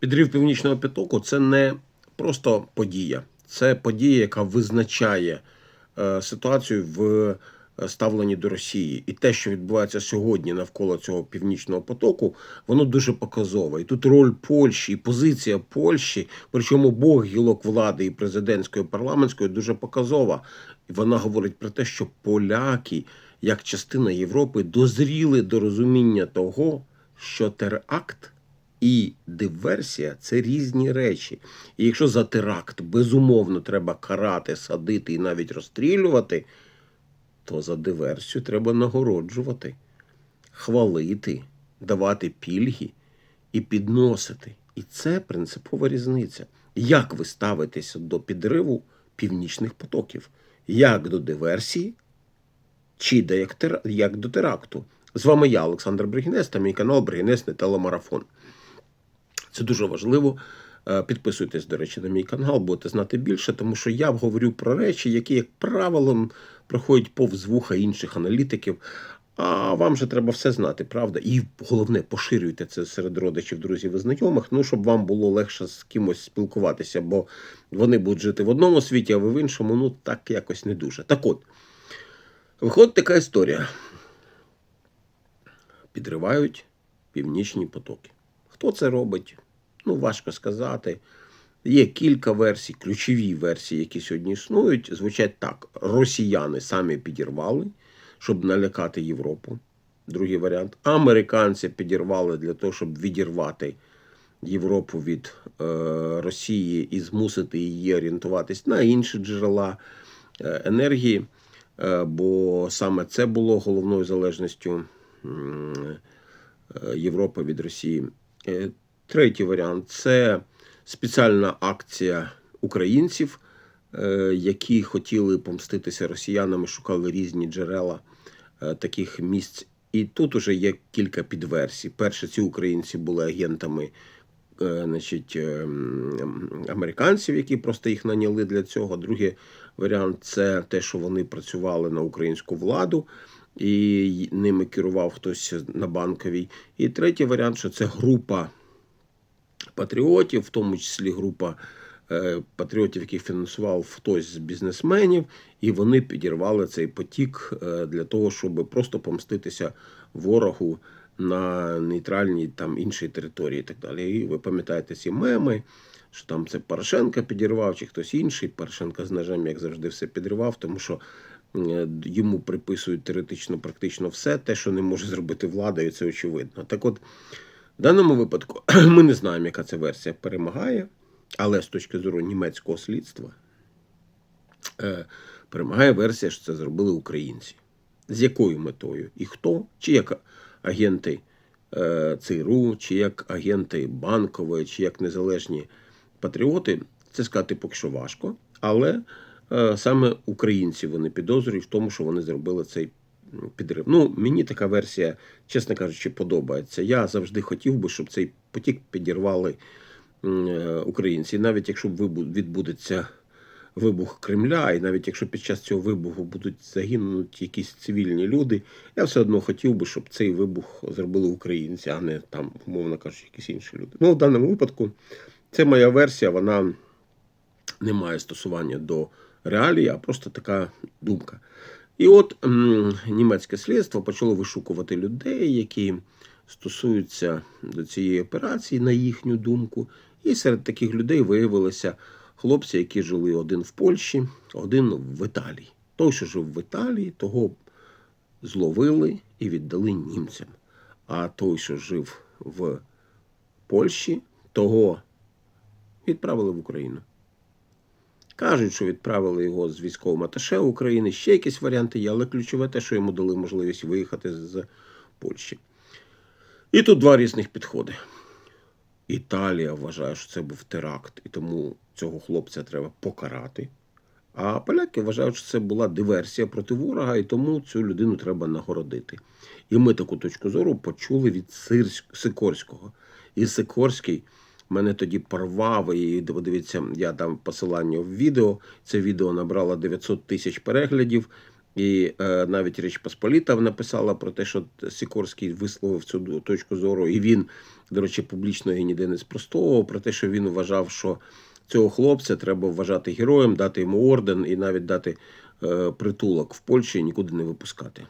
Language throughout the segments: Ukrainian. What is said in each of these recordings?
Підрив північного потоку це не просто подія, це подія, яка визначає е, ситуацію в е, ставленні до Росії. І те, що відбувається сьогодні навколо цього північного потоку, воно дуже показове. І тут роль Польщі, і позиція Польщі, причому обох гілок влади і президентської, і парламентської, дуже показова. І вона говорить про те, що поляки, як частина Європи, дозріли до розуміння того, що теракт і диверсія це різні речі. І якщо за теракт безумовно треба карати, садити і навіть розстрілювати, то за диверсію треба нагороджувати, хвалити, давати пільги і підносити. І це принципова різниця. Як ви ставитеся до підриву північних потоків? Як до диверсії, чи як, до теракту? З вами я, Олександр Бригінець, та мій канал Бригінець не телемарафон. Це дуже важливо. Е, Підписуйтесь, до речі, на мій канал, будете знати більше, тому що я говорю про речі, які, як правило, проходять повз вуха інших аналітиків. А вам же треба все знати, правда? І головне, поширюйте це серед родичів, друзів і знайомих, ну щоб вам було легше з кимось спілкуватися, бо вони будуть жити в одному світі, а ви в іншому, ну так якось не дуже. Так от, виходить така історія. Підривають північні потоки. Хто це робить? Ну, важко сказати. Є кілька версій, ключові версії, які сьогодні існують. Звучать так: росіяни самі підірвали, щоб налякати Європу. Другий варіант. Американці підірвали для того, щоб відірвати Європу від е, Росії і змусити її орієнтуватись на інші джерела е, енергії. Е, бо саме це було головною залежністю е, Європи від Росії. Третій варіант це спеціальна акція українців, е, які хотіли помститися росіянам, шукали різні джерела е, таких місць. І тут уже є кілька підверсій. Перше, ці українці були агентами е, значить, е, американців, які просто їх наняли для цього. Другий варіант це те, що вони працювали на українську владу. І ними керував хтось на банковій. І третій варіант, що це група патріотів, в тому числі група е, патріотів, яких фінансував хтось з бізнесменів, і вони підірвали цей потік е, для того, щоб просто помститися ворогу на нейтральній там іншій території і так далі. І ви пам'ятаєте ці меми, що там це Порошенко підірвав чи хтось інший. Порошенко з ножем, як завжди, все підривав, тому що е, йому приписують теоретично практично все, те, що не може зробити влада, і це очевидно. Так от. В даному випадку ми не знаємо, яка ця версія перемагає, але з точки зору німецького слідства е, перемагає версія, що це зробили українці. З якою метою? І хто? Чи як агенти е, ЦРУ, чи як агенти банкової, чи як незалежні патріоти, це сказати поки що важко. Але е, саме українці вони підозрюють в тому, що вони зробили цей підрив. Ну, мені така версія, чесно кажучи, подобається. Я завжди хотів би, щоб цей потік підірвали е, українці. І навіть якщо відбудеться вибух Кремля, і навіть якщо під час цього вибуху будуть загинути якісь цивільні люди, я все одно хотів би, щоб цей вибух зробили українці, а не там, умовно кажучи, якісь інші люди. Ну, в даному випадку, це моя версія, вона не має стосування до реалії, а просто така думка. І от німецьке слідство почало вишукувати людей, які стосуються до цієї операції, на їхню думку. І серед таких людей виявилися хлопці, які жили один в Польщі, один в Італії. Той, що жив в Італії, того зловили і віддали німцям. А той, що жив в Польщі, того відправили в Україну. Кажуть, що відправили його з військовим аташе України. Ще якісь варіанти є, але ключове те, що йому дали можливість виїхати з Польщі. І тут два різних підходи. Італія вважає, що це був теракт, і тому цього хлопця треба покарати. А поляки вважають, що це була диверсія проти ворога, і тому цю людину треба нагородити. І ми таку точку зору почули від Сикорського. І Сикорський мене тоді порвав, і подивіться, я дам посилання в відео. Це відео набрало 900 тисяч переглядів. І е, навіть Річ Посполіта написала про те, що Сікорський висловив цю точку зору, і він, до речі, публічно її ніде не спростовував, про те, що він вважав, що цього хлопця треба вважати героєм, дати йому орден і навіть дати е, притулок в Польщі і нікуди не випускати.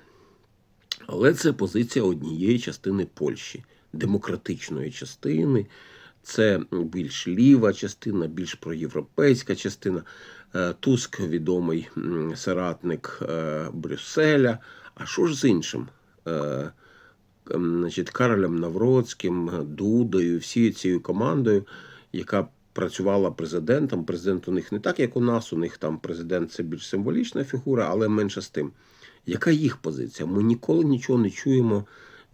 Але це позиція однієї частини Польщі, демократичної частини. Це більш ліва частина, більш проєвропейська частина. Е, Туск відомий соратник е, Брюсселя. А що ж з іншим? Е, Значить, Каролем Навроцьким, Дудою, всією цією командою, яка працювала президентом. Президент у них не так, як у нас. У них там президент це більш символічна фігура, але менше з тим. Яка їх позиція? Ми ніколи нічого не чуємо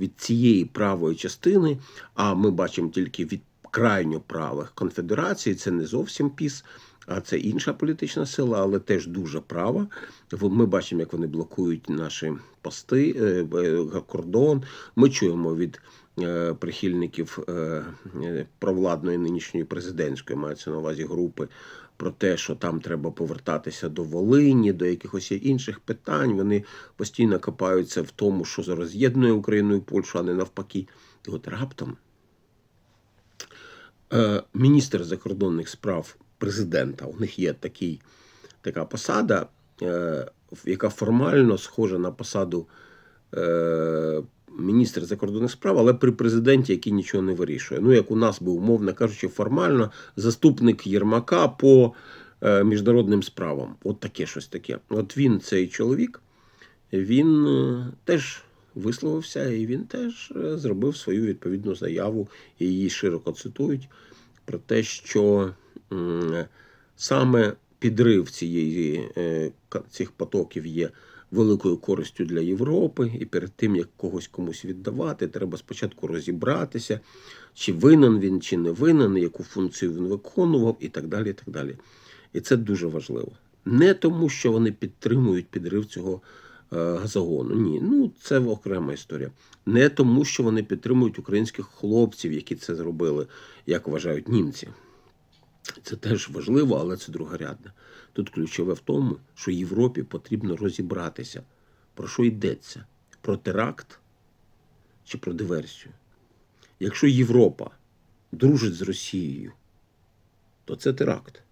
від цієї правої частини, а ми бачимо тільки від крайньо правих конфедерацій. Це не зовсім піс, а це інша політична сила, але теж дуже права. Ми бачимо, як вони блокують наші пости, е, е, кордон. Ми чуємо від е, прихильників провладної нинішньої президентської, мається на увазі групи, про те, що там треба повертатися до Волині, до якихось інших питань. Вони постійно копаються в тому, що зараз єднує Україну і Польщу, а не навпаки. І от раптом міністр закордонних справ президента, у них є такий, така посада, е, яка формально схожа на посаду е, міністра закордонних справ, але при президенті, який нічого не вирішує. Ну, як у нас був, умовно кажучи, формально заступник Єрмака по е, міжнародним справам. От таке щось таке. От він, цей чоловік, він е, теж висловився і він теж е, зробив свою відповідну заяву, і її широко цитують про те, що саме підрив цієї, е, цих потоків є великою користю для Європи, і перед тим, як когось комусь віддавати, треба спочатку розібратися, чи винен він, чи не винен, яку функцію він виконував, і так далі. І так далі. І це дуже важливо. Не тому, що вони підтримують підрив цього газогону. Ні, ну це окрема історія. Не тому, що вони підтримують українських хлопців, які це зробили, як вважають німці. Це теж важливо, але це другорядне. Тут ключове в тому, що Європі потрібно розібратися, про що йдеться: про теракт чи про диверсію. Якщо Європа дружить з Росією, то це теракт.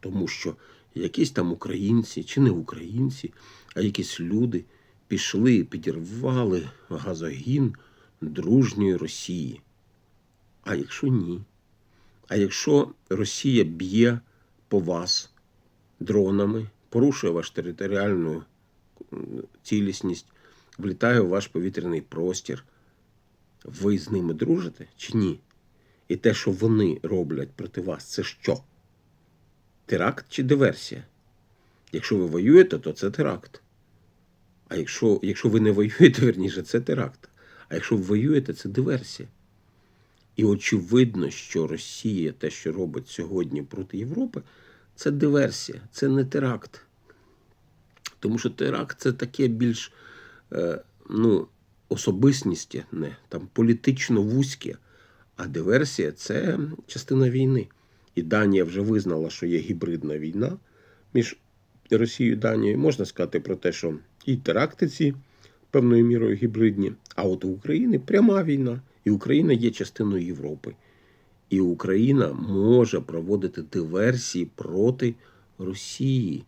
Тому що якісь там українці чи не українці, а якісь люди пішли і підірвали газогін дружньої Росії. А якщо ні? А якщо Росія б'є по вас дронами, порушує вашу територіальну цілісність, влітає у ваш повітряний простір, ви з ними дружите чи ні? І те, що вони роблять проти вас, це що? Теракт чи диверсія? Якщо ви воюєте, то це теракт. А якщо, якщо ви не воюєте, верніше, це теракт. А якщо ви воюєте, це диверсія. І очевидно, що Росія, те, що робить сьогодні проти Європи, це диверсія, це не теракт. Тому що теракт це таке більш е, ну, особистісне, там, політично вузьке, а диверсія це частина війни. І Данія вже визнала, що є гібридна війна між Росією і Данією. Можна сказати про те, що і теракти ці певною мірою гібридні, а от у України пряма війна. І Україна є частиною Європи. І Україна може проводити диверсії проти Росії.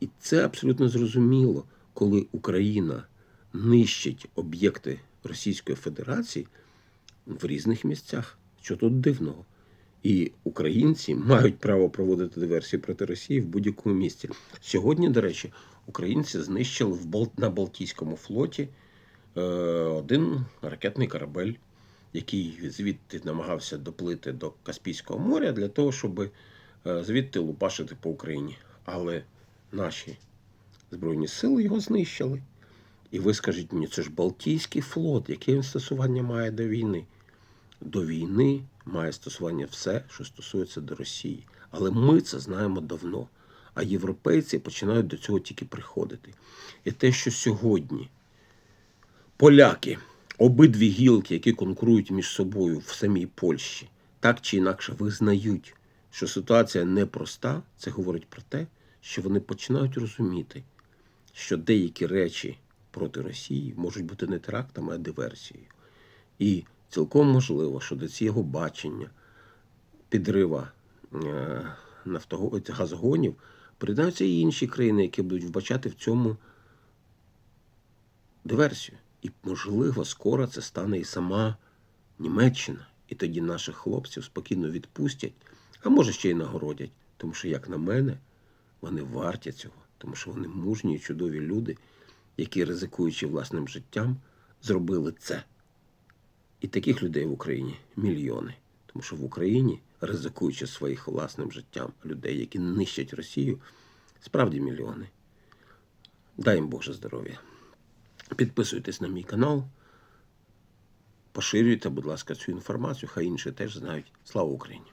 І це абсолютно зрозуміло, коли Україна нищить об'єкти Російської Федерації в різних місцях. Що тут дивного? І українці мають право проводити диверсії проти Росії в будь-якому місці. Сьогодні, до речі, українці знищили в Бал... на Балтійському флоті е, один ракетний корабель, який звідти намагався доплити до Каспійського моря для того, щоб е, звідти лупашити по Україні. Але наші Збройні сили його знищили. І ви скажіть мені, це ж Балтійський флот, яке він стосування має до війни? До війни має стосування все, що стосується до Росії. Але ми це знаємо давно. А європейці починають до цього тільки приходити. І те, що сьогодні поляки, обидві гілки, які конкурують між собою в самій Польщі, так чи інакше визнають, що ситуація непроста, це говорить про те, що вони починають розуміти, що деякі речі проти Росії можуть бути не терактами, а диверсією. І цілком можливо, що до цього бачення підрива е, нафтого- газогонів приєднаються і інші країни, які будуть вбачати в цьому диверсію. І, можливо, скоро це стане і сама Німеччина. І тоді наших хлопців спокійно відпустять, а може ще й нагородять. Тому що, як на мене, вони варті цього, тому що вони мужні і чудові люди, які, ризикуючи власним життям, зробили це. І таких людей в Україні мільйони. Тому що в Україні, ризикуючи своїм власним життям, людей, які нищать Росію, справді мільйони. Дай їм Боже здоров'я. Підписуйтесь на мій канал, поширюйте, будь ласка, цю інформацію, хай інші теж знають. Слава Україні!